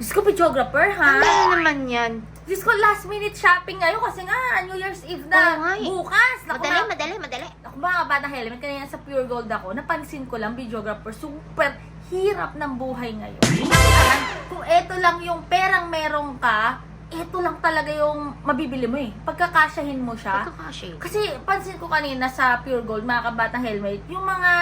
Diyos ko, videographer, ha? Ano naman yan? Diyos ko, last minute shopping ngayon kasi nga, New Year's Eve na. Oo nga eh. Bukas. Naku, Madali, ma- madali, madali. Ako mga bata helmet, kanina sa Pure Gold ako, napansin ko lang, videographer, super hirap ng buhay ngayon. Kung eto lang yung perang merong ka, eto lang talaga yung mabibili mo eh. Pagkakasyahin mo siya. Pagkakasya. Kasi pansin ko kanina sa Pure Gold, mga kabatang helmet, yung mga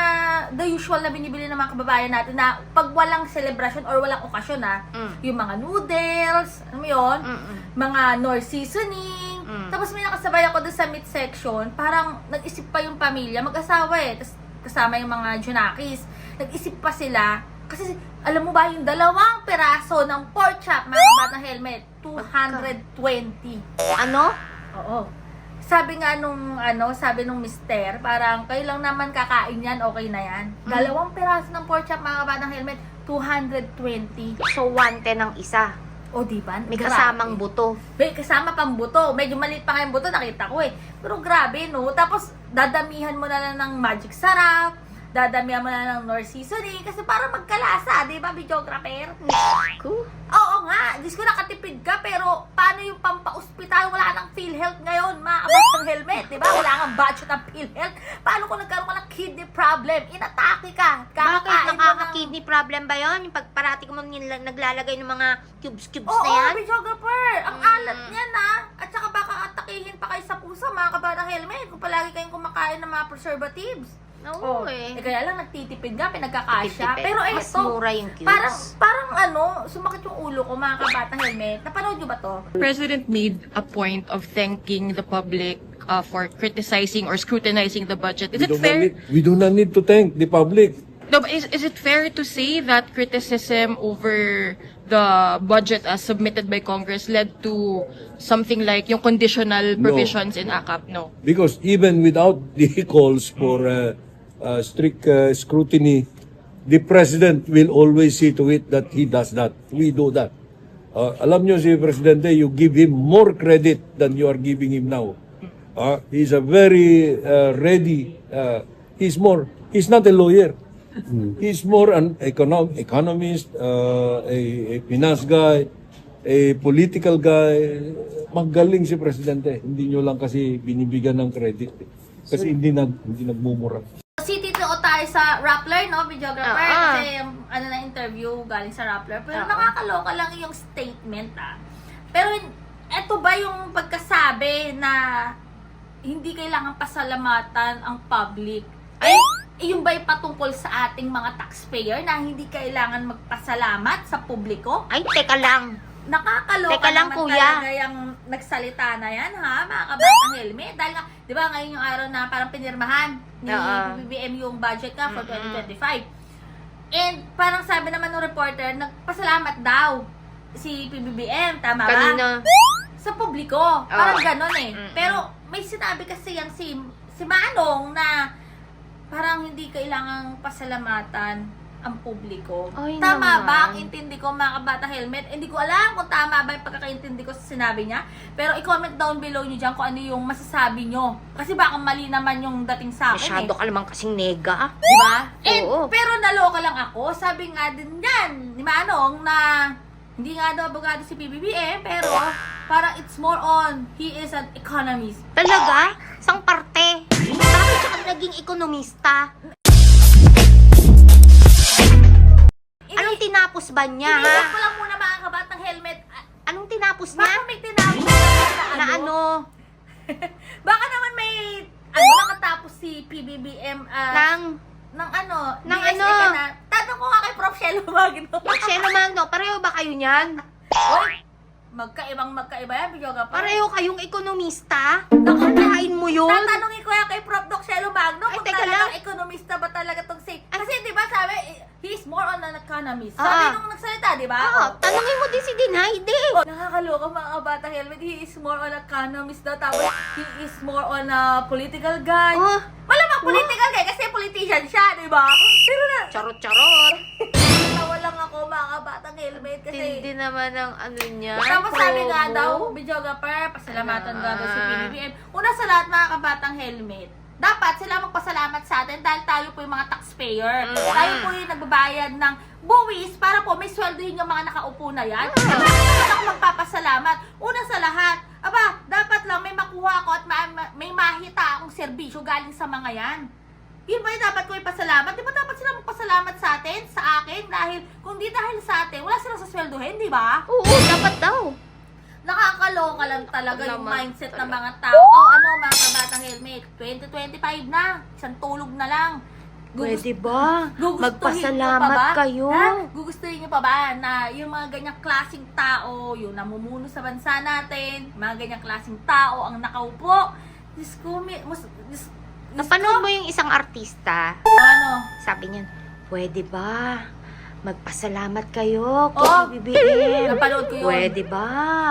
the usual na binibili ng mga kababayan natin na pag walang celebration or walang okasyon ha, Mm. yung mga noodles, ano mo yun? Mm-mm. mga nor seasoning. Mm. Tapos may nakasabay ako doon sa meat section, parang nag-isip pa yung pamilya, mag-asawa eh, tapos kasama yung mga junakis. Nag-isip pa sila, kasi alam mo ba yung dalawang peraso ng pork chop, mga kabatang helmet, 220. Ano? Oo. Sabi nga nung ano, sabi nung mister, parang kayo lang naman kakain yan, okay na yan. Mm. Dalawang peraso ng pork chop, mga kabatang helmet, 220. So, 110 ng isa. O, di ba? May Grabe. kasamang buto. May kasama pang buto. Medyo maliit pa nga yung buto, nakita ko eh. Pero grabe, no? Tapos, dadamihan mo na lang ng magic sarap, dadamihan mo na ng nor seasoning, kasi para magkalasa, di ba, videographer? Ko? Oo nga, Diyos ko nakatipid ka, pero paano yung pampa-ospital? Wala nang PhilHealth ngayon, mga ng helmet, di ba? Wala kang budget ng PhilHealth. Paano kung nagkaroon ka ng kidney problem? Inatake ka. Bakit? Kakakain mo ng- Nakaka-kidney problem ba yon? Yung pagparati ko mo nila- naglalagay ng mga cubes-cubes Oo, na yan? videographer. Ang Mm. alat niya na. At saka baka atakihin pa kayo sa puso, mga kabatang helmet, kung palagi kayong kumakain ng mga preservatives. Oo eh. Eh, kaya lang nagtitipid nga, pinagkakasya. Pero eh, Mas ito, mura yung cubes. parang, parang ano, sumakit yung ulo ko, mga kabatang helmet. Napanood nyo ba to? President made a point of thanking the public uh, for criticizing or scrutinizing the budget. Is we, it do not fair? need, we do not need to thank the public. No, but is, is it fair to say that criticism over the budget as submitted by Congress led to something like yung conditional No. provisions in ACAP? No. Because even without the calls for uh, uh, strict uh, scrutiny, the president will always see to it that he does that. We do that. Uh, alam nyo si Presidente, you give him more credit than you are giving him now. Uh, he's a very uh, ready, uh, he's more, he's not a lawyer. He's more an econom- economist, uh, a, a finance guy, a political guy. Magaling si Presidente. Hindi nyo lang kasi binibigyan ng credit. eh. Kasi hindi, nag, hindi nagmumura. Tayo sa Rappler, no, videographer. Oo. Kasi yung ano na interview galing sa Rappler. Pero Oo. nakakaloka lang yung statement, ah. Pero eto ba yung pagkasabi na hindi kailangan pasalamatan ang public? Ay, yung ba'y patungkol sa ating mga taxpayer na hindi kailangan magpasalamat sa publiko? Ay, teka lang. Nakakaloka Teka lang, naman kuya. talaga yung nagsalita na yan, ha? Mga kabatang helmet. Dahil nga, di ba ngayon yung araw na parang pinirmahan ni Oo. BBM yung budget nga for Mm-mm. 2025. And parang sabi naman ng reporter, nagpasalamat daw si PBBM, tama ba? Kanina. Sa publiko. Parang ganon eh. Mm-mm. Pero may sinabi kasi yung si, si Manong na parang hindi kailangang pasalamatan ang publiko. Ay, tama naman. ba ang intindi ko mga kabata helmet? Hindi ko alam kung tama ba yung pagkakaintindi ko sa sinabi niya. Pero i-comment down below nyo dyan kung ano yung masasabi nyo. Kasi baka mali naman yung dating sa akin Masyado eh. ka naman kasing nega. Di ba? And, Oo. pero naloka lang ako. Sabi nga din yan ni Manong na hindi nga daw abogado si PBBM, pero parang it's more on, he is an economist. Talaga? Sang parte? Bakit siya ka naging ekonomista? Anong tinapos ba niya, ha? Iniisip ko lang muna mga kabatang helmet. Ah, Anong tinapos niya? Baka may tinapos na, Na ano? Baka naman may ano nakatapos si PBBM ah, Nang, ng ano, Ng DSA ano? ka na. Tanong ko nga kay Prof. Shelo Magno. Marcelo Magno, pareho ba kayo niyan? Uy, magkaibang magkaiba yan, Bijoga. Pareho kayong ekonomista? Nakakain mo yun? Tatanungin ko yan kay Prof. Doc Shelo Magno Ay, kung teka lang. ekonomista ba talaga tong si... Kasi di ba sabi, he's more on an economist. Sabi Ah. nung nagsalita, di ba? Oo, tanongin mo din si Dinaide. Oh, nakakaloka mga bata helmet. He is more on economist daw. Tapos, he is more on a political guy. Oh, Malamang political guy kasi politician siya, di ba? Pero na, charot-charot. tawa lang ako mga batang helmet kasi... Tindi naman ang ano niya. Tapos sabi nga promo. daw, videographer, pasalamatan Ano? nga daw si PBBM. Una sa lahat mga kabatang helmet, dapat sila magpasalamat sa atin dahil tayo po yung mga taxpayer. Mm. Tayo po yung nagbabayad ng buwis para po may sweldohin yung mga nakaupo na yan. Bakit ako magpapasalamat? Una sa lahat, aba, dapat lang may makuha ako at ma- ma- may mahita akong serbisyo galing sa mga yan. Yun ba yung dapat ko ipasalamat? Di ba dapat sila magpasalamat sa atin, sa akin? Dahil, kung di dahil sa atin, wala silang sasweldohin, di ba? Oo, dapat daw. Nakakaloka lang talaga yung Naman mindset ng talaga. mga tao. Oh, ano, mga kabatang helmet, 2025 na, isang tulog na lang. Gugus- Pwede ba? Gugustuhin Magpasalamat niyo pa ba? kayo. Ha? Gugustuhin niyo pa ba na yung mga ganyang klaseng tao, yung namumuno sa bansa natin, mga ganyang klaseng tao ang nakaupo. Diyos ko, may, mas, Diyos, Diyos Napanood mo yung isang artista? Ano? Sabi niya, pwede ba? Magpasalamat kayo kay Oo. BBM. Napanood ko yun. Pwede ba?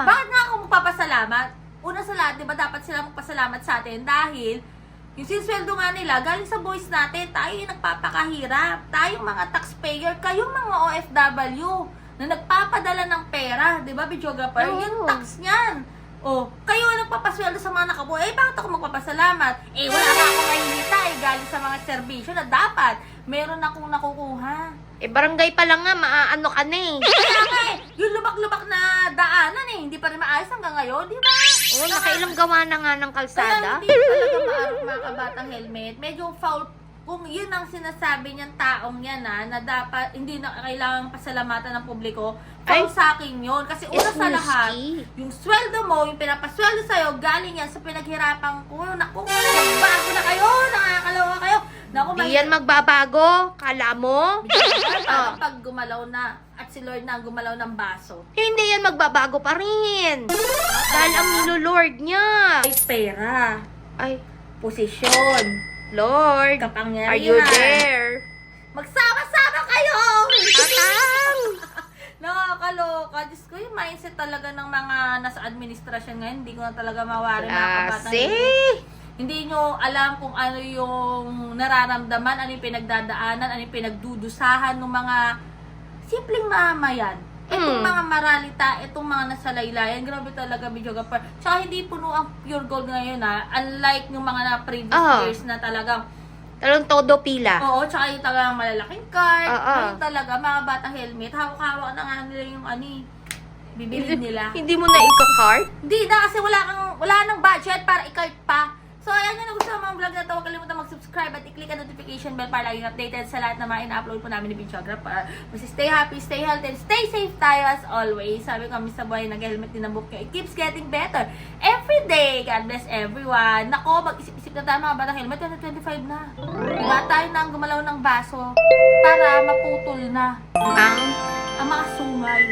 Bakit nga ako magpapasalamat? Una sa lahat, di ba dapat sila magpasalamat sa atin dahil yung sinsweldo nga nila, galing sa boys natin, tayo yung nagpapakahirap. Tayong mga taxpayer, kayong mga OFW na nagpapadala ng pera, di ba, videographer? Oo. Yung tax niyan. O, kayo ang nagpapasweldo sa mga nakabuo. Eh, bakit ako magpapasalamat? Eh, wala nga akong nahihita eh, galing sa mga serbisyo na dapat meron akong nakukuha. Eh, barangay pa lang nga, maaano ka na eh. Kaya nga eh, yung lubak-lubak na daanan eh, hindi pa rin maayos hanggang ngayon, di ba? Oo, nakailang gawa na nga ng Kaya kalsada. hindi talaga maarap mga kabatang helmet. Medyo foul kung yun ang sinasabi niyang taong yan na, na dapat hindi na kailangang pasalamatan ng publiko, Ay. sa akin yun. Kasi una sa lahat, yung sweldo mo, yung pinapasweldo sa'yo, galing yan sa pinaghirapan ko. Naku, bago na kayo. Naku, Di yan magbabago. Kala mo? Parang pag gumalaw na, at si Lord na ang gumalaw ng baso. Hindi yan magbabago pa rin. Dahil ang nilolord niya. Ay, pera, Ay, posisyon, Lord. kapangyarihan. Are you there? Magsama-sama kayo! Atang! Nakakaloka. Diyos ko, yung mindset talaga ng mga nasa administrasyon ngayon, hindi ko na talaga mawari mga kabatang Klase. Hindi nyo alam kung ano yung nararamdaman, ano yung pinagdadaanan, ano yung pinagdudusahan ng mga simpleng mamayan. Itong Mm. mga maralita, itong mga nasa laylayan, grabe talaga video kapar. Tsaka hindi puno ang pure gold ngayon ha. Unlike yung mga na previous Ah. years na talagang Talong todo pila. Oo, tsaka yung talagang malalaking card. Oo. Yung talaga, mga batang helmet. Hawak-hawak na nga nila yung ani. Bibili nila. Hindi mo na ika-cart? Hindi na kasi wala kang wala nang budget para i-card pa. So, ayan yung nagustuhan mga vlog na to. Huwag kalimutan mag-subscribe at i-click ang notification bell para laging updated sa lahat ng mga in-upload po namin ni Videograph. Para mas stay happy, stay healthy, and stay safe tayo as always. Sabi ko, Miss Boy, nag-helmet din ang book niya. It keeps getting better. Every day. God bless everyone. Nako, mag-isip-isip na tayo mga batang helmet. 2025 na. Diba tayo na ang gumalaw ng baso para maputol na Ang ang mga sungay.